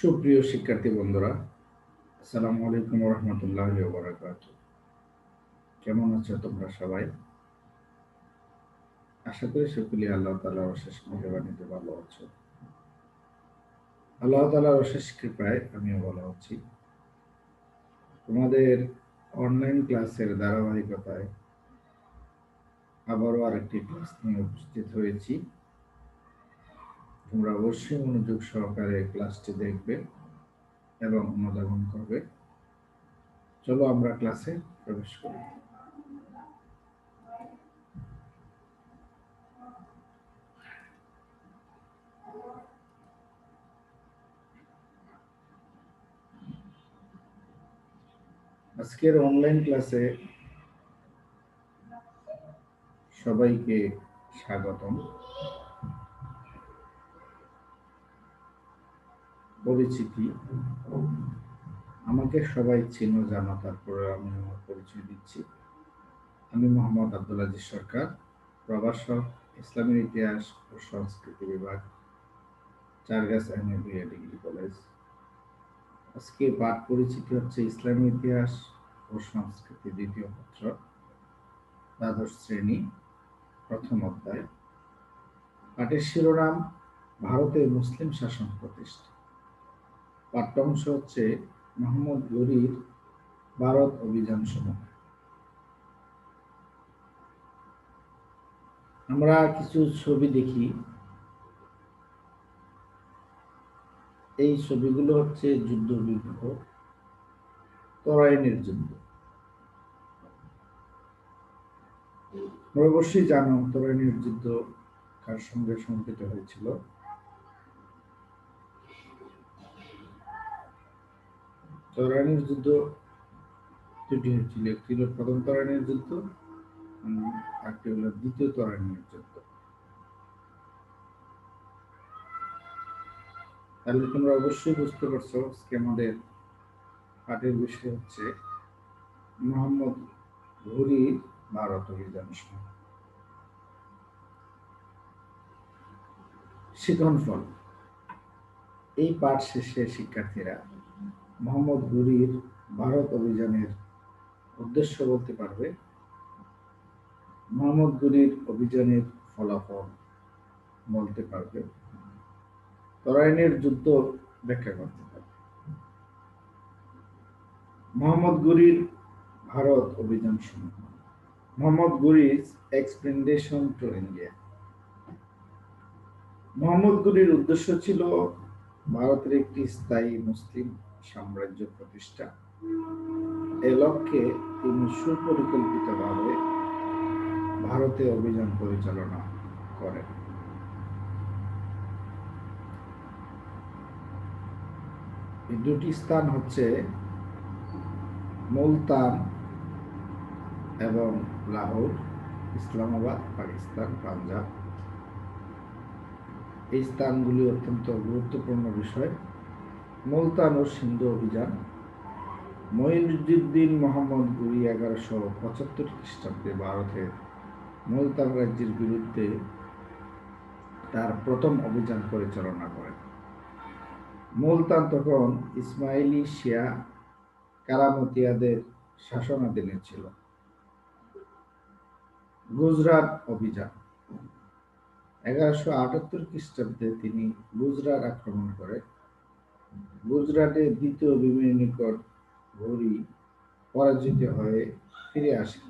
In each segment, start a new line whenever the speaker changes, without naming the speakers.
সুপ্রিয় শিক্ষার্থী বন্ধুরা, আসসালামু আলাইকুম রহমতুল্লাহ বারাকাত কেমন আছো তোমরা সবাই? আশা করি সকলে আল্লাহ তালার অশেষ মেহরবানিতে ভালো আছো। আল্লাহ তালার অশেষ কৃপায় আমিও ভালো আছি। তোমাদের অনলাইন ক্লাসের ধারাবাহিকতায় আবারও আরেকটি ক্লাস নিয়ে উপস্থিত হয়েছি। তোমরা অবশ্যই মনোযোগ সহকারে ক্লাসটি দেখবে এবং অনুধাবন করবে। চলো আমরা ক্লাসে প্রবেশ করি। আজকের অনলাইন ক্লাসে সবাইকে স্বাগতম। পরিচিতি। আমাকে সবাই চিনো, জানো, তারপরে আমি আমার পরিচয় দিচ্ছি। আমি মোহাম্মদ আব্দুল আজিজ সরকার প্রভাষক ইসলামের ইতিহাস ও সংস্কৃতি বিভাগ, Chargachh M A degree college. আজকে পাঠ পরিচিতি হচ্ছে ইসলামী ইতিহাস ও সংস্কৃতি দ্বিতীয় পত্র, দ্বাদশ শ্রেণি, প্রথম অধ্যায়। পাঠের শিরোনাম ভারতে মুসলিম শাসন প্রতিষ্ঠা। পাঠ্যাংশ হচ্ছে মোহাম্মদ গরির ভারত অভিযান সমূহ। আমরা কিছু ছবি দেখি। এই ছবিগুলো হচ্ছে যুদ্ধ বিগ্রহ, তরাইনের যুদ্ধ। অবশ্যই জানো, তরাইনের যুদ্ধ কার সঙ্গে সংঘটিত হয়েছিল? তরাইনের যুদ্ধ দুটি হয়েছিল। একটি হলো প্রথম তরাইনের যুদ্ধ আরেকটি হলো দ্বিতীয় তরাইনের যুদ্ধ। তাহলে তোমরা অবশ্যই বুঝতে পারছ আজকে আমাদের পাঠের বিষয় হচ্ছে মোহাম্মদ ঘুরি ভারত অভিযান শিখন ফল। এই পাঠ শেষে শিক্ষার্থীরা মোহাম্মদ ঘুরির ভারত অভিযানের উদ্দেশ্য বলতে পারবে, মোহাম্মদ ঘুরির অভিযানের ফলাফল বলতে পারবে, তরাইনের যুদ্ধ ব্যাখ্যা করতে পারবে। মোহাম্মদ গুরির ভারত অভিযান সমূহ Mohammad Ghuri's expedition to India Mohammad গুরির উদ্দেশ্য ছিল ভারতের একটি স্থায়ী মুসলিম সাম্রাজ্য প্রতিষ্ঠা। এ লক্ষ্যে তিনি সুপরিকল্পিতভাবে ভারতে অভিযান পরিচালনা করেন। এই দুটি স্থান হচ্ছে মুলতান এবং লাহোর, ইসলামাবাদ, পাকিস্তান, পাঞ্জাব। এই স্থানগুলি অত্যন্ত গুরুত্বপূর্ণ বিষয়। মুলতান ও সিন্ধু অভিযান। মঈনুদ্দিন মোহাম্মদ গুরি এগারোশো পঁচাত্তর খ্রিস্টাব্দে ভারতের মুলতান রাজ্যের বিরুদ্ধে তার প্রথম অভিযান পরিচালনা করেন। মুলতান তখন ইসমাইলি শিয়া কারামতিয়াদের শাসনাধীনে ছিল। গুজরাট অভিযান। এগারোশো আটাত্তর খ্রিস্টাব্দে তিনি গুজরাট আক্রমণ করে গুজরাটে দ্বিতীয় বিমির নিকট ঘড়ি পরাজিত হয়ে ফিরে আসেন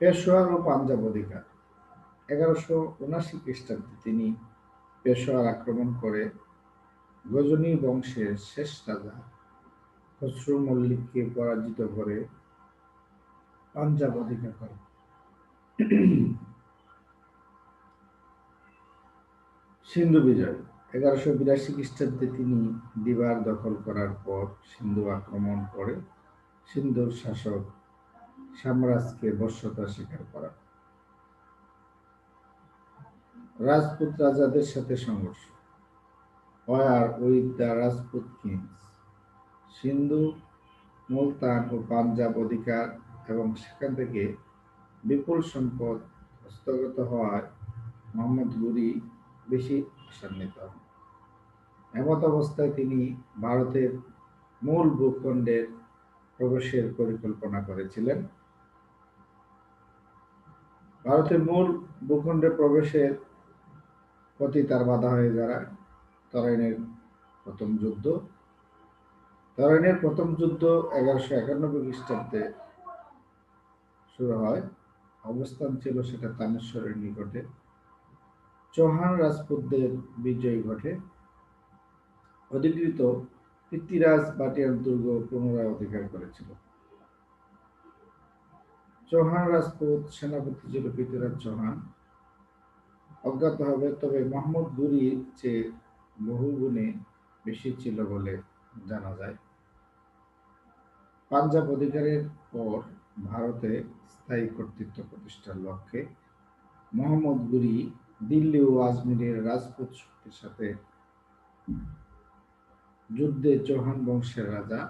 পেশোয়ার ও পাঞ্জাব অধিকার। এগারোশো উনাশি খ্রিস্টাব্দে তিনি পেশোয়ার আক্রমণ করে গজনী বংশের শেষ রাজা খসরু মল্লিককে পরাজিত করে পাঞ্জাব অধিকার করে সিন্ধু বিজয়। এগারোশো বিরাশি খ্রিস্টাব্দে তিনি দিবার দখল করার পর সিন্ধু আক্রমণ করে সিন্ধুর শাসক সাম্রাজকে বর্ষতা স্বীকার করা। রাজপুত রাজাদের সাথে সংঘর্ষ। War with the Rajput kings. Sindhu, Multan ও পাঞ্জাব অধিকার এবং সেখান থেকে বিপুল সম্পদ হস্তগত হওয়ায় মোহাম্মদ গুরি বেশি আশান্বিত হন। এমত অবস্থায় তিনি ভারতের মূল ভূখণ্ডের প্রবেশের পরিকল্পনা করেছিলেন। ভারতের মূল ভূখণ্ডে প্রবেশের প্রতি তার বাধা হয়ে দাঁড়ায় তরাইনের প্রথম যুদ্ধ। তরাইনের প্রথম যুদ্ধ এগারোশো একানব্বই খ্রিস্টাব্দে শুরু হয়। অবস্থান ছিল সেটা তানেশ্বরের নিকটে। চৌহান রাজপুতদের বিজয় ঘটে। অধিকৃত পৃথ্বীরাজ বাটিয়ার দুর্গ পুনরায় অধিকার করেছিল। চৌহান রাজপুত সেনাপতি ছিল পৃথ্বীরাজ চৌহান। অজ্ঞাত হবে, তবে মোহাম্মদ গুরি চেয়ে বহু গুণে বেশি ছিল বলে জানা যায়। পাঞ্জাব অধিকারের পর ভারতে স্থায়ী কর্তৃত্ব প্রতিষ্ঠার লক্ষ্যে মোহাম্মদ গুরি দিল্লি ও আজমিরের রাজপুত শক্তির সাথে যুদ্ধে চৌহান বংশের রাজা,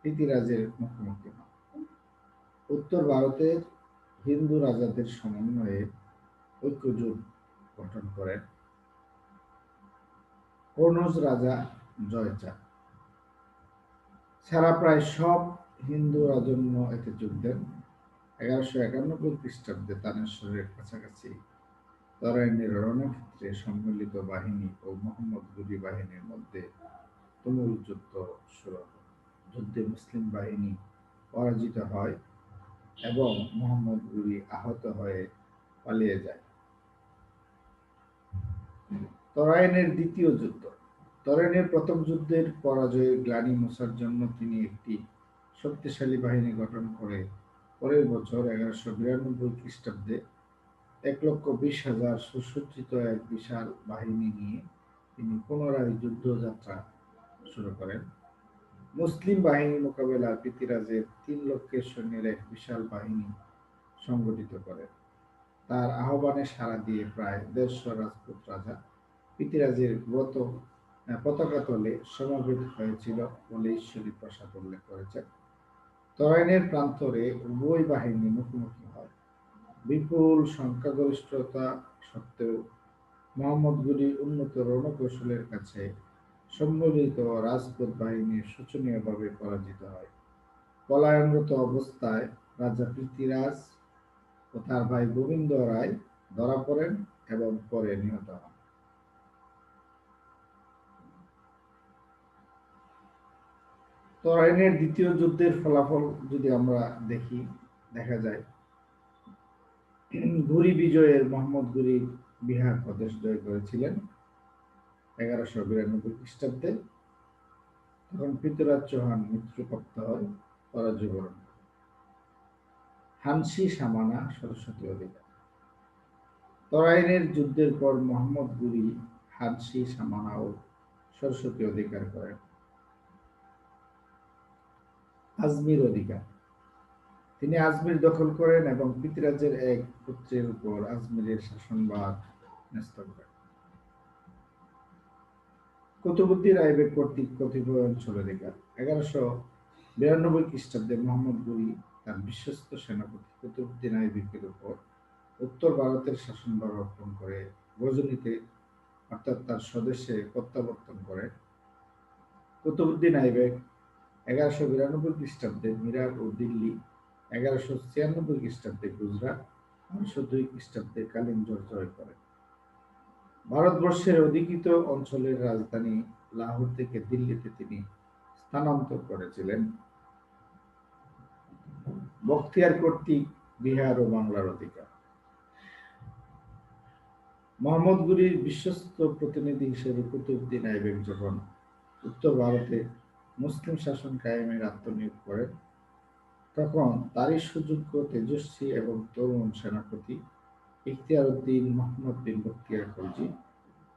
পৃথিরাজের মুখোমুখি হন। উত্তর ভারতের হিন্দু রাজাদের সমন্বয়ে ঐক্যজোট গঠন করেন। কর্নজ রাজা জয়চা ছাড়া প্রায় সব হিন্দু রাজন্য এতে যোগ দেন। এগারোশো একানব্বই খ্রিস্টাব্দে তানেশ্বরের কাছাকাছি তরাইনের রণক্ষেত্রে সম্মিলিত বাহিনী ও মোহাম্মদ গুরি বাহিনীর মধ্যে তুমুল যুদ্ধ শুরু যুদ্ধে মুসলিম বাহিনী পরাজিত হয় এবং মোহাম্মদ গুরি আহত হয়ে পালিয়ে যায়। তরাইনের দ্বিতীয় যুদ্ধ। তরাইনের প্রথম যুদ্ধের পরাজয়ের গ্লানি মোছার জন্য তিনি একটি শক্তিশালী বাহিনী গঠন করে পরের বছর এগারোশো বিরানব্বই খ্রিস্টাব্দে এক লক্ষ বিশ হাজার সুসজ্জিত এক বিশাল বাহিনী নিয়ে তিনি পুনরায় যুদ্ধযাত্রা শুরু করেন। মুসলিম বাহিনী মোকাবেলা পৃথিরাজের তিন লক্ষের সৈন্যের এক বিশাল বাহিনী সংগঠিত করেন তার আহ্বানে সাড়া দিয়ে প্রায় দেড়শো রাজপুত রাজা পৃথিরাজের ব্রত পতাকা তলে সমাবেত হয়েছিল বলে ঈশ্বরী প্রসাদ উল্লেখ করেছেন। তরাইনের প্রান্তরে উভয় বাহিনী মুখোমুখি হয়। বিপুল সংখ্যাগরিষ্ঠতা সত্ত্বেও মোহাম্মদ গুলি উন্নত রণকৌশলের কাছে সম্মিলিত রাজপুত বাহিনী শোচনীয়ভাবে পরাজিত হয়। পলায়নরত অবস্থায় রাজা পৃথ্বীরাজ ও তার ভাই গোবিন্দ রায় ধরা পড়েন এবং পরে নিহত হন। তরাইনের দ্বিতীয় যুদ্ধের ফলাফল যদি আমরা দেখি, দেখা যায় ঘুরি বিজয়ের মোহাম্মদ ঘুরি বিহার প্রদেশ জয় করেছিলেন এগারোশো বিরানব্বই খ্রিস্টাব্দে। তখন পৃথ্বীরাজ চৌহান মৃত্যুপ্রাপ্ত হয় পরাজয় বরণ হানসি সামানা সরস্বতী অধিকার। তরাইনের যুদ্ধের পর মোহাম্মদ গুরি হানসি সামানা ও সরস্বতী অধিকার করেন। আজমির অধিকার। তিনি আজমির দখল করেন এবং পৃথ্বীরাজের এক পুত্রের উপর আজমিরের শাসনভার ন্যস্ত করেন। কুতুবুদ্দিন আইবেক কর্তৃক কতিপয় অঞ্চল অধিকার এগারোশো বিরানব্বই খ্রিস্টাব্দে মোহাম্মদ গুরি তার বিশ্বস্ত সেনাপতি কুতুবুদ্দিন আইবেকের উপর উত্তর ভারতের শাসনভার অর্পণ করে গজনীতে, অর্থাৎ তার স্বদেশে প্রত্যাবর্তন করে কুতুবুদ্দিন আইবেক এগারোশো বিরানব্বই খ্রিস্টাব্দে মিরাট ও দিল্লি এগারোশো ছিয়ানব্বই খ্রিস্টাব্দে গুজরাট বারোশো দুই খ্রিস্টাব্দে কালিঞ্জর জয় করে। ভারতবর্ষের অধিকৃত অঞ্চলের রাজধানী লাহোর থেকে দিল্লিতে তিনি স্থানান্তর করেছিলেন। বখতিয়ার কর্তৃক বিহার ও বাংলার অধিকার। মোহাম্মদ গুরির বিশ্বস্ত প্রতিনিধি হিসেবে কুতুবউদ্দিন আইবেক যখন উত্তর ভারতে মুসলিম শাসন কায়েমের আত্মনিয়োগ করেন তখন তারই সুযোগ্য তেজস্বী এবং তরুণ সেনাপতি ইখতিয়ার উদ্দিন মোহাম্মদ বিন বখতিয়ার খলজি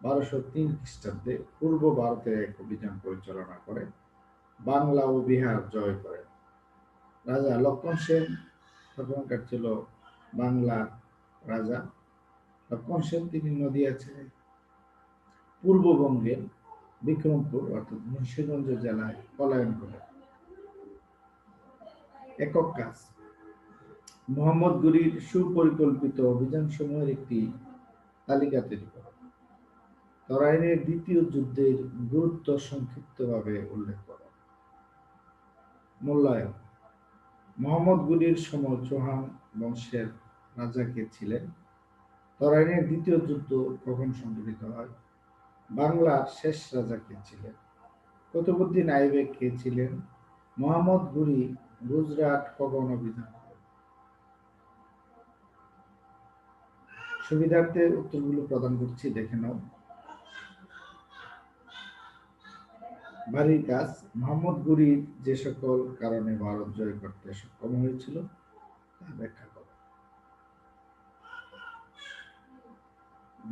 বারোশো তিন খ্রিস্টাব্দে পূর্ব ভারতের এক অভিযান পরিচালনা করে, বাংলা ও বিহার জয় করেন রাজা লক্ষণ সেন, তখনকার ছিল বাংলার রাজা লক্ষণ সেন, তিনি নদিয়া ছেড়ে পূর্ববঙ্গের বিক্রমপুর অর্থাৎ মুন্সিগঞ্জ জেলায় পলায়ন করেন। একক কাজ মোহাম্মদ গুরির সুপরিকল্পিত অভিযান সমূহের একটি তালিকা তৈরি করো। তরাইনের দ্বিতীয় যুদ্ধের গুরুত্ব সংক্ষিপ্তভাবে উল্লেখ করো। মূল্যায়ন মোহাম্মদ গুলির সময় চৌহান বংশের রাজা কে ছিলেন? তরাইনের দ্বিতীয় যুদ্ধ কখন সংঘটিত হয়? বাংলার শেষ রাজা কে ছিলেন? কুতুবুদ্দিন আইবেক কে ছিলেন? মোহাম্মদ গুরি গুজরাট অভিযান করেন? সুবিধার্থে উত্তরগুলো প্রদান করছি, দেখে নাও। বাড়ির কাজ মোহাম্মদ গুরির যে সকল কারণে ভারত জয় করতে সক্ষম হয়েছিল, তা ব্যাখ্যা করো।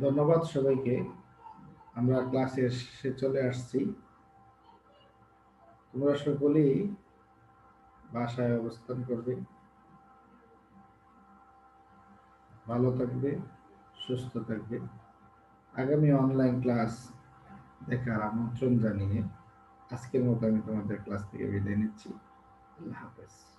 ধন্যবাদ সবাইকে। আমরা ক্লাসের শেষে চলে আসছি। তোমরা সকলেই বাসায় অবস্থান করবে। ভালো থাকবে, সুস্থ থাকবে। আগামী অনলাইন ক্লাস দেখার আমন্ত্রণ জানিয়ে আজকের মতো আমি তোমাদের ক্লাস থেকে বিদায় নিচ্ছি। আল্লাহ হাফেজ।